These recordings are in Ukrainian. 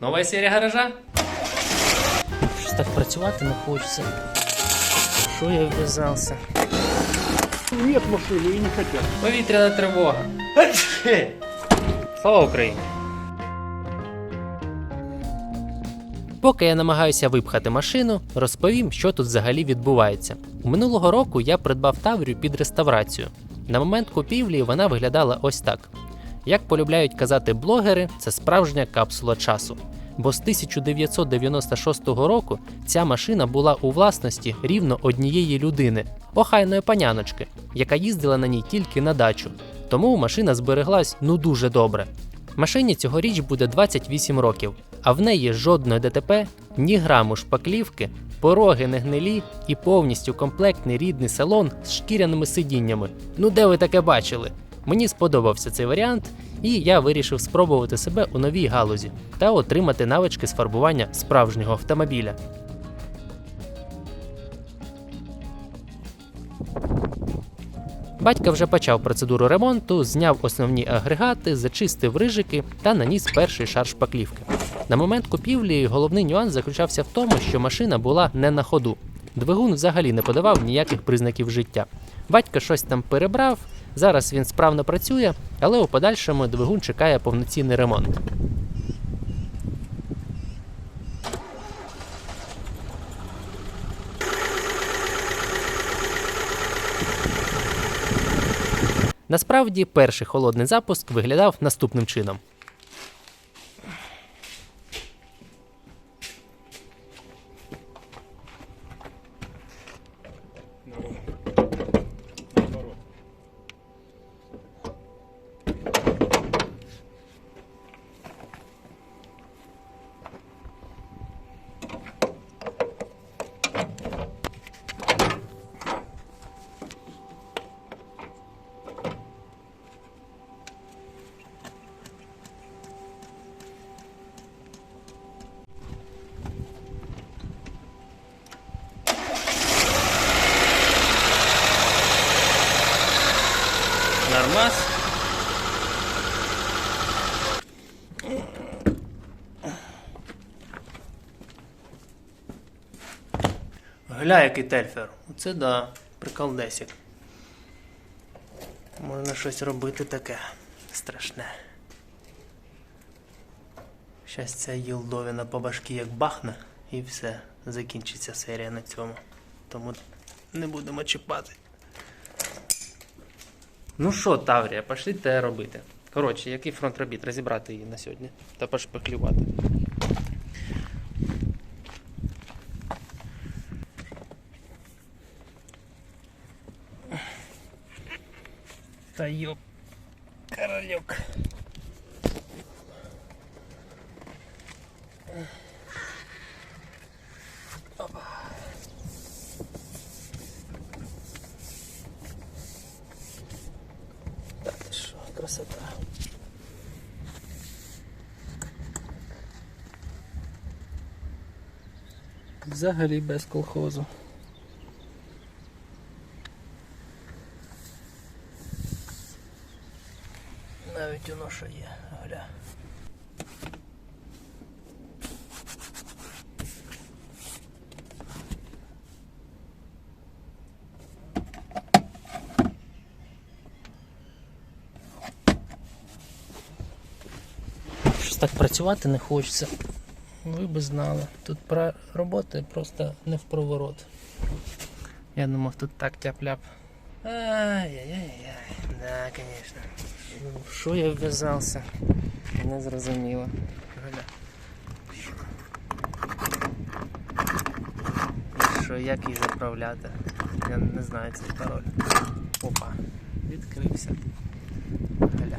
Нова серія гаража? Щось так працювати не хочеться. Що я вв'язався? Нет машины и не хотят. Повітряна тривога. Слава Україні! Поки я намагаюся випхати машину, розповім, що тут взагалі відбувається. Минулого року я придбав Таврію під реставрацію. На момент купівлі вона виглядала ось так. Як полюбляють казати блогери, це справжня капсула часу. Бо з 1996 року ця машина була у власності рівно однієї людини, охайної паняночки, яка їздила на ній тільки на дачу. Тому машина збереглась ну дуже добре. Машині цьогоріч буде 28 років, а в неї жодної ДТП, ні граму шпаклівки, пороги не гнилі і повністю комплектний рідний салон з шкіряними сидіннями. Ну де ви таке бачили? Мені сподобався цей варіант, і я вирішив спробувати себе у новій галузі та отримати навички з фарбування справжнього автомобіля. Батько вже почав процедуру ремонту, зняв основні агрегати, зачистив рижики та наніс перший шар шпаклівки. На момент купівлі головний нюанс заключався в тому, що машина була не на ходу. Двигун взагалі не подавав ніяких признаків життя. Батько щось там перебрав, зараз він справно працює, але у подальшому двигун чекає повноцінний ремонт. Насправді, перший холодний запуск виглядав наступним чином. Нормас. Гля, який тельфер. Оце да, приколдесик. Можна щось робити таке страшне. Щас ця їлдовіна по башки як бахне, і все, закінчиться серія на цьому. Тому не будемо чіпати. Ну що, Таврія, пошли те робити. Коротше, який фронт робіт? Розібрати її на сьогодні та пошпеклювати. Та йоп, корольок. Та ти що, красота. Взагалі без колхозу. Навіть воно що є, гля. Так працювати не хочеться. Ви би знали. Тут про роботи просто не в проворот. Я думав, тут так тяп-ляп. Ай-яй-яй-яй. Да. В Що я вв'язався? Не зрозуміло. Що, як її заправляти? Я не знаю цей пароль. Опа. Відкрився. Галя.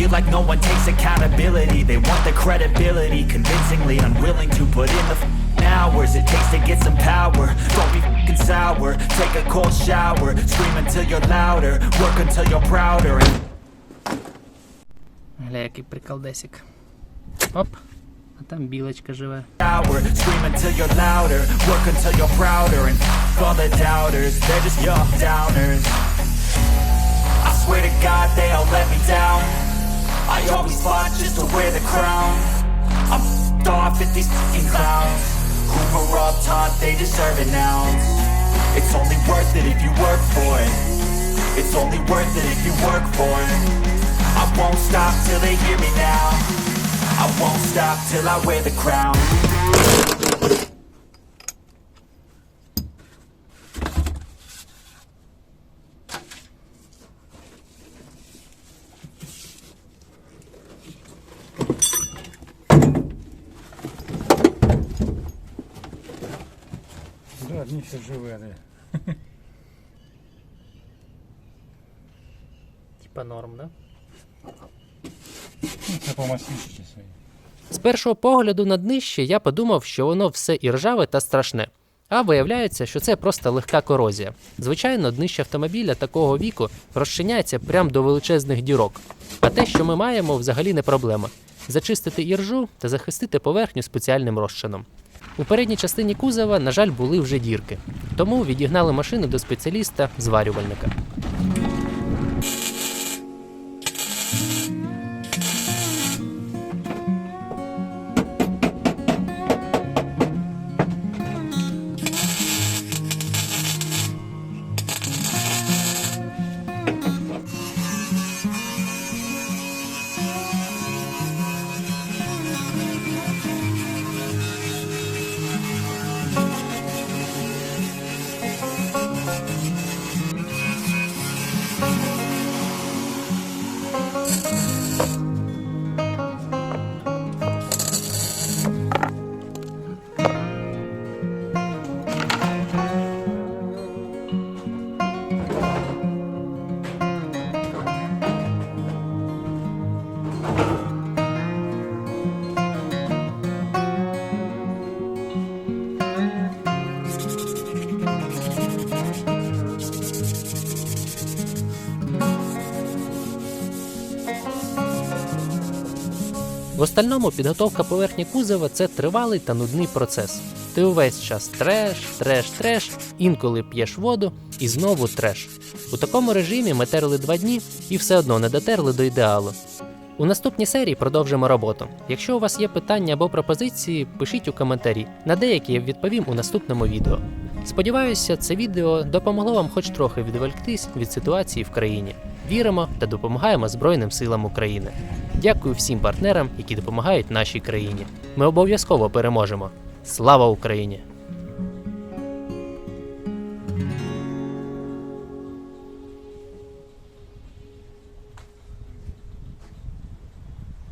damn, I feel like no one takes accountability They want the credibility Convincingly unwilling to put in the f***ing hours It takes to get some power Don't be f***ing sour Take a cold shower Scream until you're louder Work until you're prouder and Гля, який приколдесик. Оп. А там білочка живе. shower Scream until you're louder Work until you're prouder And f- all the doubters They're just young downers I swear to God they all let me down the crown. I'm f***ed off at these fucking clowns. Were up taught they deserve an ounce It's only worth it if you work for it. It's only worth it if you work for it. I won't stop till they hear me now. I won't stop till I wear the crown Да, місце живе, не. Типа норм, да? Це по масичці своїй. З першого погляду на днище я подумав, що воно все і ржаве та страшне. А виявляється, що це просто легка корозія. Звичайно, днище автомобіля такого віку розчиняється прямо до величезних дірок. А те, що ми маємо, взагалі не проблема. Зачистити іржу та захистити поверхню спеціальним розчином. У передній частині кузова, на жаль, були вже дірки, тому відігнали машину до спеціаліста В остальному підготовка поверхні кузова це тривалий та нудний процес. Ти увесь час треш, треш, треш, інколи п'єш воду і знову треш. У такому режимі ми терли два дні і все одно не дотерли до ідеалу. У наступній серії продовжимо роботу. Якщо у вас є питання або пропозиції, пишіть у коментарі. На деякі я відповім у наступному відео. Сподіваюся, це відео допомогло вам хоч трохи відволіктись від ситуації в країні. Віримо та допомагаємо Збройним силам України. Дякую всім партнерам, які допомагають нашій країні. Ми обов'язково переможемо. Слава Україні!